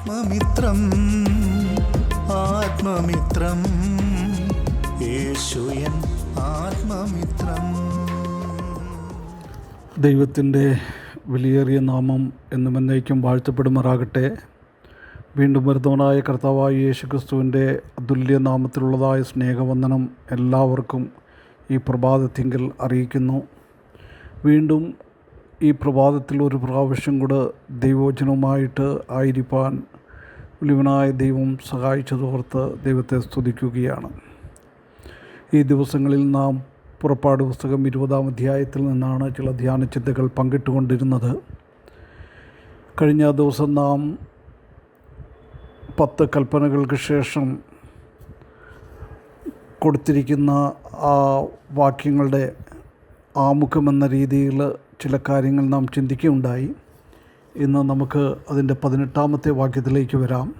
ആത്മമിത്രം ആത്മമിത്രം. യേശുയൻ ആത്മമിത്രം. ദൈവത്തിന്റെ വിലയേറിയ നാമം എന്നും എന്നേക്കും വാഴ്ത്തപ്പെടുമാറാകട്ടെ. വീണ്ടും വരുന്നവനായ കർത്താവായ യേശു ക്രിസ്തുവിന്റെ അതുല്യ നാമത്തിലുള്ളതായ സ്നേഹവന്ദനം എല്ലാവർക്കും ഈ പ്രഭാതത്തിങ്കിൽ അറിയിക്കുന്നു. വീണ്ടും ഈ പ്രഭാതത്തിൽ ഒരു പ്രാവശ്യം കൂടെ ദൈവവചനവുമായിട്ട് ആയിരിക്കാൻ വലിയവനായ ദൈവം സഹായിച്ചതോർത്ത് ദൈവത്തെ സ്തുതിക്കുകയാണ്. ഈ ദിവസങ്ങളിൽ നാം പുറപ്പാട് പുസ്തകം ഇരുപതാം അധ്യായത്തിൽ നിന്നാണ് ചില ധ്യാന ചിന്തകൾ പങ്കിട്ടുകൊണ്ടിരുന്നത്. കഴിഞ്ഞ ദിവസം നാം പത്ത് കൽപ്പനകൾക്ക് ശേഷം കൊടുത്തിരിക്കുന്ന ആ വാക്യങ്ങളുടെ ആമുഖമെന്ന രീതിയിൽ ചില കാര്യങ്ങൾ നാം ചിന്തിക്കുകയുണ്ടായി. ഇന്ന് നമുക്ക് അതിന്റെ പതിനെട്ടാമത്തെ വാക്യത്തിലേക്ക് വരാം.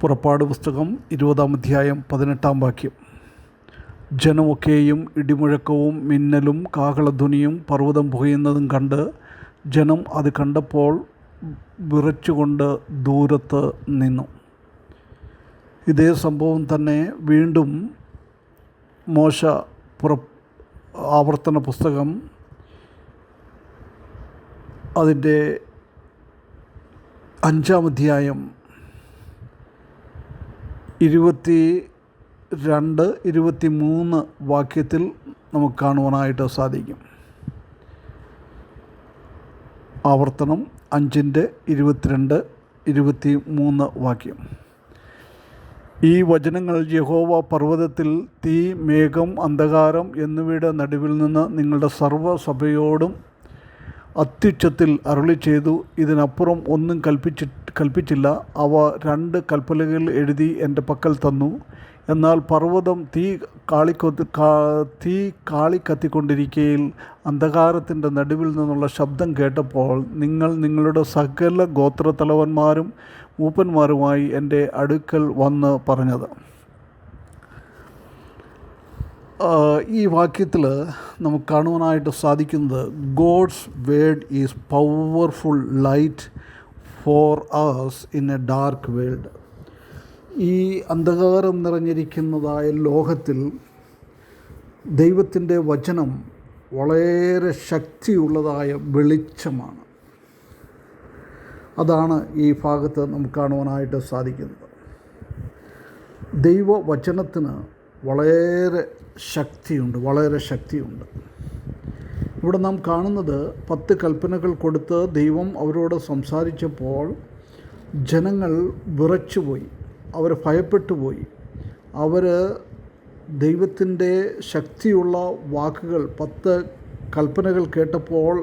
പുറപ്പാട് പുസ്തകം ഇരുപതാം അധ്യായം പതിനെട്ടാം വാക്യം. ജനമൊക്കെയും ഇടിമുഴക്കവും മിന്നലും കാഹളധ്വനിയും പർവതം പുകയുന്നതും കണ്ട് ജനം അത് കണ്ടപ്പോൾ വിറച്ചുകൊണ്ട് ദൂരത്ത് നിന്നു. ഇതേ സംഭവം തന്നെ വീണ്ടും മോശ പുറ ആവർത്തന പുസ്തകം അതിന്റെ അഞ്ചാം അധ്യായം ഇരുപത്തി രണ്ട് ഇരുപത്തി മൂന്ന് വാക്യത്തിൽ നമുക്ക് കാണുവാനായിട്ട് സാധിക്കും. ആവർത്തനം അഞ്ചിന്റെ ഇരുപത്തിരണ്ട് ഇരുപത്തി മൂന്ന് വാക്യം. ഈ വചനങ്ങൾ യഹോവ പർവതത്തിൽ തീ മേഘം അന്ധകാരം എന്നിവയുടെ നടുവിൽ നിന്ന് നിങ്ങളുടെ സർവസഭയോടും അത്യുച്ചത്തിൽ അരുളി ചെയ്തു ഇതിനപ്പുറം ഒന്നും കൽപ്പിച്ചി കൽപ്പിച്ചില്ല. അവ രണ്ട് കൽപ്പലകൾ എഴുതി എന്റെ പക്കൽ തന്നു. എന്നാൽ പർവതം തീ കാളിക്കൊത്തി തീ കാളിക്കത്തിക്കൊണ്ടിരിക്കയിൽ അന്ധകാരത്തിന്റെ നടുവിൽ നിന്നുള്ള ശബ്ദം കേട്ടപ്പോൾ നിങ്ങൾ നിങ്ങളുടെ സകല ഗോത്രത്തലവന്മാരും മൂപ്പന്മാരുമായി എന്റെ അടുക്കൽ വന്ന് പറഞ്ഞത്. ഈ വാക്യത്തിൽ നമുക്ക് കാണുവാനായിട്ട് സാധിക്കുന്നത് God's word is powerful light for us in a dark world ഈ അന്ധകാരം നിറഞ്ഞിരിക്കുന്നതായ ലോകത്തിൽ ദൈവത്തിന്റെ വചനം വളരെ ശക്തിയുള്ളതായ വെളിച്ചമാണ്. അതാണ് ഈ ഭാഗത്ത് നമുക്ക് കാണുവാനായിട്ട് സാധിക്കുന്നത്. ദൈവവചനത്തിന് വളരെ ശക്തിയുണ്ട് വളരെ ശക്തിയുണ്ട്. ഇവിടെ നാം കാണുന്നത് പത്ത് കൽപ്പനകൾ കൊടുത്ത് ദൈവം അവരോട് സംസാരിച്ചപ്പോൾ ജനങ്ങൾ വിറച്ചുപോയി അവർ ഭയപ്പെട്ടു പോയി അവർ ദൈവത്തിന്റെ ശക്തിയുള്ള വാക്കുകൾ പത്ത് കൽപ്പനകൾ കേട്ടപ്പോൾ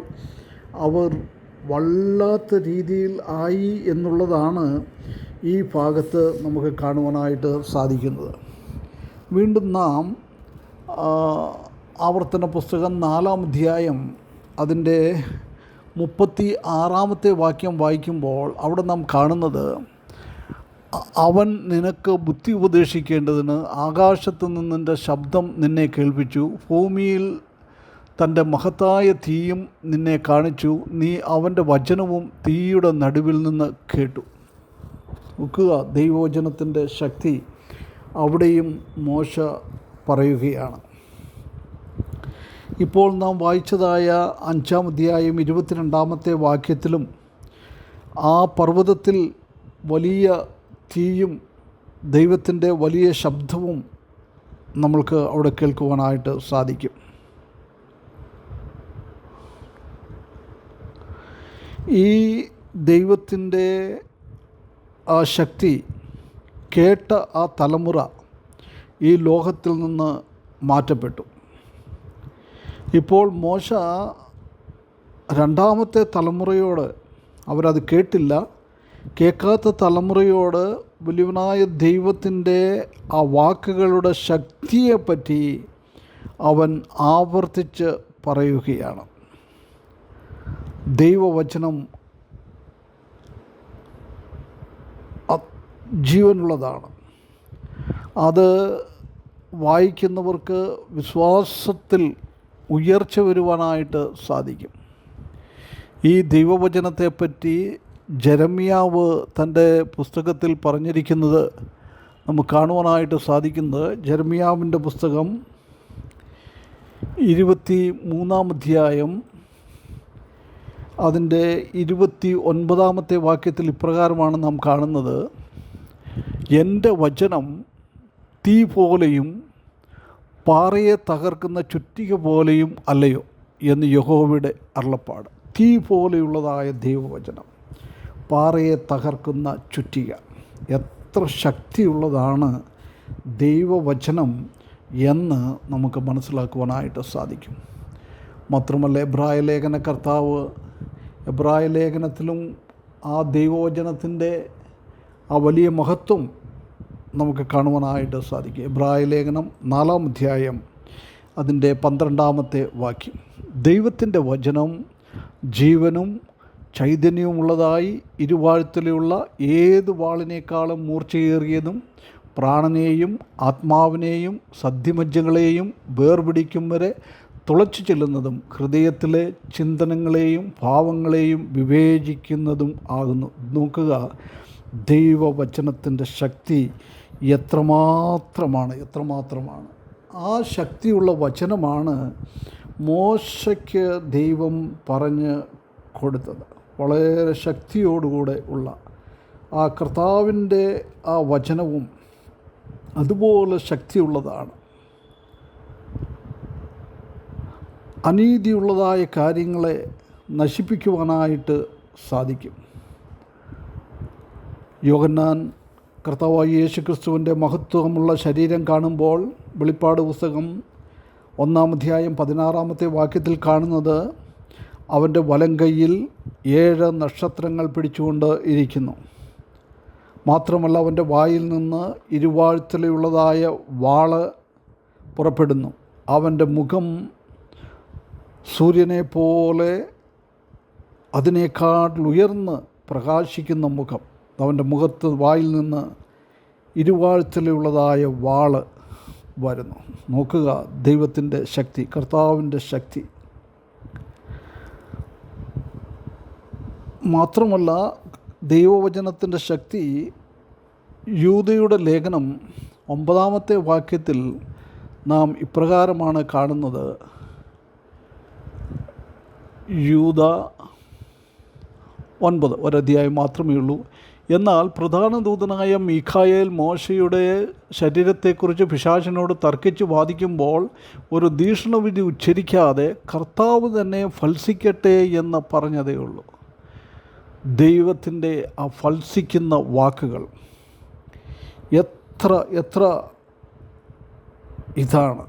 അവർ വല്ലാത്ത രീതിയിൽ ആയി എന്നുള്ളതാണ് ഈ ഭാഗത്ത് നമുക്ക് കാണുവാനായിട്ട് സാധിക്കുന്നത്. വീണ്ടും നാം ആവർത്തന പുസ്തകം നാലാം അധ്യായം അതിന്റെ മുപ്പത്തി ആറാമത്തെ വാക്യം വായിക്കുമ്പോൾ അവിടെ നാം കാണുന്നത് അവൻ നിനക്ക് ബുദ്ധി ഉപദേശിക്കേണ്ടതിന് ആകാശത്തു നിന്നിന്റെ ശബ്ദം നിന്നെ കേൾപ്പിച്ചു ഭൂമിയിൽ തന്റെ മഹത്തായ തീയും നിന്നെ കാണിച്ചു നീ അവന്റെ വചനവും തീയുടെ നടുവിൽ നിന്ന് കേട്ടു. നോക്കുക ദൈവവചനത്തിന്റെ ശക്തി അവിടെയും മോശ പറയുകയാണ്. ഇപ്പോൾ നാം വായിച്ചതായ അഞ്ചാം അധ്യായം ഇരുപത്തിരണ്ടാമത്തെ വാക്യത്തിലും ആ പർവതത്തിൽ വലിയ തീയും ദൈവത്തിന്റെ വലിയ ശബ്ദവും നമ്മൾക്ക് അവിടെ കേൾക്കുവാനായിട്ട് സാധിക്കും. ഈ ദൈവത്തിന്റെ ആ ശക്തി കേട്ട ആ തലമുറ ഈ ലോകത്തിൽ നിന്ന് മാറ്റപ്പെട്ടു. ഇപ്പോൾ മോശ രണ്ടാമത്തെ തലമുറയോട് അവരത് കേട്ടില്ല. കേൾക്കാത്ത തലമുറയോട് വലിയവനായ ദൈവത്തിന്റെ ആ വാക്കുകളുടെ ശക്തിയെപ്പറ്റി അവൻ ആവർത്തിച്ച് പറയുകയാണ്. ദൈവവചനം ജീവനുള്ളതാണ്. അത് വായിക്കുന്നവർക്ക് വിശ്വാസത്തിൽ ഉയർച്ച വരുവാനായിട്ട് സാധിക്കും. ഈ ദൈവവചനത്തെപ്പറ്റി ജരമ്യാവ് തന്റെ പുസ്തകത്തിൽ പറഞ്ഞിരിക്കുന്നത് നമുക്ക് കാണുവാനായിട്ട് സാധിക്കുന്നത് ജരമ്യാവിന്റെ പുസ്തകം ഇരുപത്തി മൂന്നാം അധ്യായം അതിന്റെ ഇരുപത്തി ഒൻപതാമത്തെ വാക്യത്തിൽ ഇപ്രകാരമാണ് നാം കാണുന്നത്. എന്റെ വചനം തീ പോലെയും പാറയെ തകർക്കുന്ന ചുറ്റിക പോലെയും അല്ലയോ എന്ന് യഹോവയുടെ അരുളപ്പാട്. തീ പോലെയുള്ളതായ ദൈവവചനം പാറയെ തകർക്കുന്ന ചുറ്റിക. എത്ര ശക്തിയുള്ളതാണ് ദൈവവചനം എന്ന് നമുക്ക് മനസ്സിലാക്കുവാനായിട്ട് സാധിക്കും. മാത്രമല്ല എബ്രായ ലേഖന കർത്താവ് എബ്രായ ലേഖനത്തിലും ആ ദൈവവചനത്തിന്റെ ആ വലിയ മഹത്വം നമുക്ക് കാണുവാനായിട്ട് സാധിക്കും. ഇബ്രായ ലേഖനം നാലാം അധ്യായം അതിന്റെ പന്ത്രണ്ടാമത്തെ വാക്യം. ദൈവത്തിന്റെ വചനം ജീവനും ചൈതന്യവുമുള്ളതായി ഇരുവാഴ്ത്തിലുള്ള ഏത് വാളിനേക്കാളും മൂർച്ചയേറിയതും പ്രാണനെയും ആത്മാവിനെയും സദ്യമജ്ജങ്ങളെയും വേർപിടിക്കും വരെ തുളച്ചു ചെല്ലുന്നതും ഹൃദയത്തിലെ ചിന്തനങ്ങളെയും ഭാവങ്ങളെയും വിവേചിക്കുന്നതും ആകുന്നു. നോക്കുക ദൈവവചനത്തിന്റെ ശക്തി എത്രമാത്രമാണ് എത്രമാത്രമാണ്. ആ ശക്തിയുള്ള വചനമാണ് മോശയ്ക്ക് ദൈവം പറഞ്ഞ് കൊടുത്തത്. വളരെ ശക്തിയോടുകൂടെ ഉള്ള ആ കർത്താവിന്റെ ആ വചനവും അതുപോലെ ശക്തിയുള്ളതാണ്. അനീതിയുള്ളതായ കാര്യങ്ങളെ നശിപ്പിക്കുവാനായിട്ട് സാധിക്കും. യോഗന്നാൻ കർത്താവായ യേശു ക്രിസ്തുവിന്റെ മഹത്വമുള്ള ശരീരം കാണുമ്പോൾ വെളിപ്പാട് പുസ്തകം ഒന്നാം അധ്യായം പതിനാറാമത്തെ വാക്യത്തിൽ കാണുന്നത് അവന്റെ വലം കൈയിൽ ഏഴ് നക്ഷത്രങ്ങൾ പിടിച്ചുകൊണ്ട് ഇരിക്കുന്നു. മാത്രമല്ല അവന്റെ വായിൽ നിന്ന് ഇരുവാഴ്ത്തലയുള്ളതായ വാൾ പുറപ്പെടുന്നു. അവന്റെ മുഖം സൂര്യനെ പോലെ അതിനേക്കാൾ ഉയർന്ന് പ്രകാശിക്കുന്ന മുഖം. അവന്റെ മുഖത്ത് വായിൽ നിന്ന് ഇരുവാഴ്ത്തലുള്ളതായ വാൾ വരുന്നു. നോക്കുക ദൈവത്തിന്റെ ശക്തി കർത്താവിന്റെ ശക്തി. മാത്രമല്ല ദൈവവചനത്തിന്റെ ശക്തി യൂതയുടെ ലേഖനം ഒമ്പതാമത്തെ വാക്യത്തിൽ നാം ഇപ്രകാരമാണ് കാണുന്നത്. യൂത ഒൻപത് ഒരധ്യായം മാത്രമേ ഉള്ളൂ. എന്നാൽ പ്രധാന ദൂതനായ മീഖായേൽ മോശയുടെ ശരീരത്തെക്കുറിച്ച് പിശാചിനോട് തർക്കിച്ച് വാദിക്കുമ്പോൾ ഒരു ഭീഷണവിധി ഉച്ചരിക്കാതെ കർത്താവ് തന്നെ ഫൽസിക്കട്ടെ എന്ന് പറഞ്ഞതേ ഉള്ളൂ. ദൈവത്തിന്റെ ആ ഫൽസിക്കുന്ന വാക്കുകൾ എത്ര എത്ര ഇതാണ്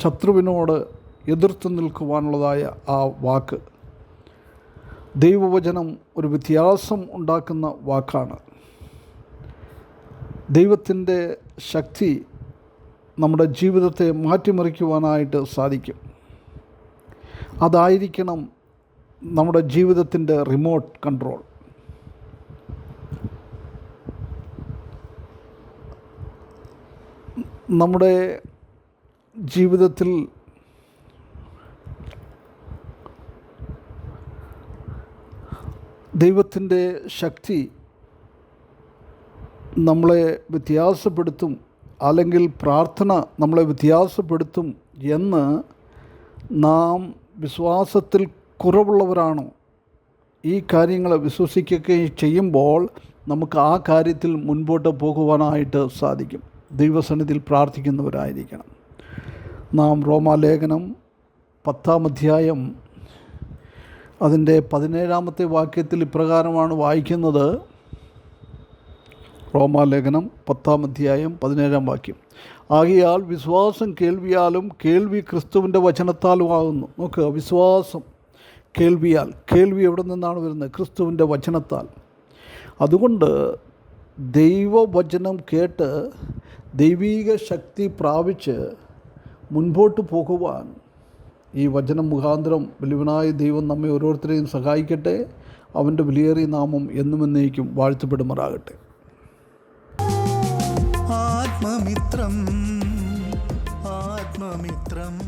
ശത്രുവിനോട് എതിർത്ത് നിൽക്കുവാനുള്ളതായ ആ വാക്ക്. ദൈവവചനം ഒരു വ്യത്യാസം ഉണ്ടാക്കുന്ന വാക്കാണ്. ദൈവത്തിന്റെ ശക്തി നമ്മുടെ ജീവിതത്തെ മാറ്റിമറിക്കുവാനായിട്ട് സാധിക്കും. അതായിരിക്കണം നമ്മുടെ ജീവിതത്തിന്റെ റിമോട്ട് കൺട്രോൾ നമ്മുടെ ജീവിതത്തിൽ ദൈവത്തിന്റെ ശക്തി നമ്മളെ വ്യത്യാസപ്പെടുത്തും അല്ലെങ്കിൽ പ്രാർത്ഥന നമ്മളെ വ്യത്യാസപ്പെടുത്തും എന്ന് നാം വിശ്വാസത്തിൽ കുറവുള്ളവരാണോ? ഈ കാര്യങ്ങളെ വിശ്വസിക്കുകയും ചെയ്യുമ്പോൾ നമുക്ക് ആ കാര്യത്തിൽ മുൻപോട്ട് പോകുവാനായിട്ട് സാധിക്കും. ദൈവസന്നിധിയിൽ പ്രാർത്ഥിക്കുന്നവരായിരിക്കണം. നാം റോമാലേഖനം പത്താം അധ്യായം അതിന്റെ പതിനേഴാമത്തെ വാക്യത്തിൽ ഇപ്രകാരമാണ് വായിക്കുന്നത്. റോമാലേഖനം പത്താം അധ്യായം പതിനേഴാം വാക്യം. ആകിയാൽ വിശ്വാസം കേൾവിയാലും കേൾവി ക്രിസ്തുവിന്റെ വചനത്താലും ആകുന്നു. നോക്കുക വിശ്വാസം കേൾവിയാൽ കേൾവി എവിടെ നിന്നാണ് വരുന്നത്? ക്രിസ്തുവിന്റെ വചനത്താൽ. അതുകൊണ്ട് ദൈവവചനം കേട്ട് ദൈവീക ശക്തി പ്രാപിച്ച് മുൻപോട്ട് പോകുവാൻ ഈ വചനം മുഖാന്തരം വലിയവനായ ദൈവം നമ്മെ ഓരോരുത്തരെയും സഹായിക്കട്ടെ. അവന്റെ വിലയേറിയ നാമം എന്നും എന്നേക്കും വാഴ്ത്തപ്പെടുമാറാകട്ടെ. ആത്മമിത്രം ആത്മമിത്രം.